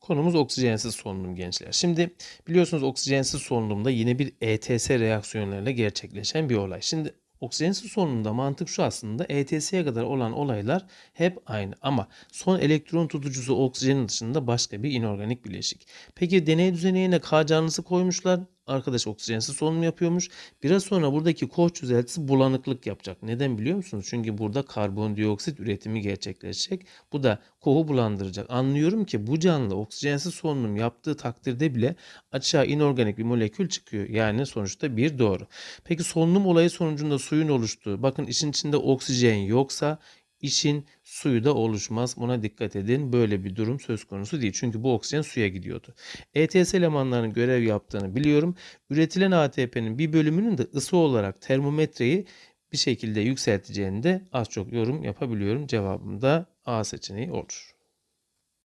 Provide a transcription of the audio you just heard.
Konumuz oksijensiz solunum gençler. Şimdi biliyorsunuz oksijensiz solunumda yine bir ETS reaksiyonlarıyla gerçekleşen bir olay. Şimdi oksijensiz solunumda mantık şu aslında ETS'ye kadar olan olaylar hep aynı ama son elektron tutucusu oksijenin dışında başka bir inorganik bileşik. Peki deney düzenine K canlısı koymuşlar. Arkadaş oksijensiz solunum yapıyormuş. Biraz sonra buradaki koç çözeltisi bulanıklık yapacak. Neden biliyor musunuz? Çünkü burada karbondioksit üretimi gerçekleşecek. Bu da kohu bulandıracak. Anlıyorum ki bu canlı oksijensiz solunum yaptığı takdirde bile açığa inorganik bir molekül çıkıyor. Yani sonuçta bir doğru. Peki solunum olayı sonucunda suyun oluştuğu. Bakın işin içinde oksijen yoksa işin suyu da oluşmaz. Buna dikkat edin. Böyle bir durum söz konusu değil. Çünkü bu oksijen suya gidiyordu. ETS elemanlarının görev yaptığını biliyorum. Üretilen ATP'nin bir bölümünün de ısı olarak termometreyi bir şekilde yükselteceğini de az çok yorum yapabiliyorum. Cevabım da A seçeneği olur.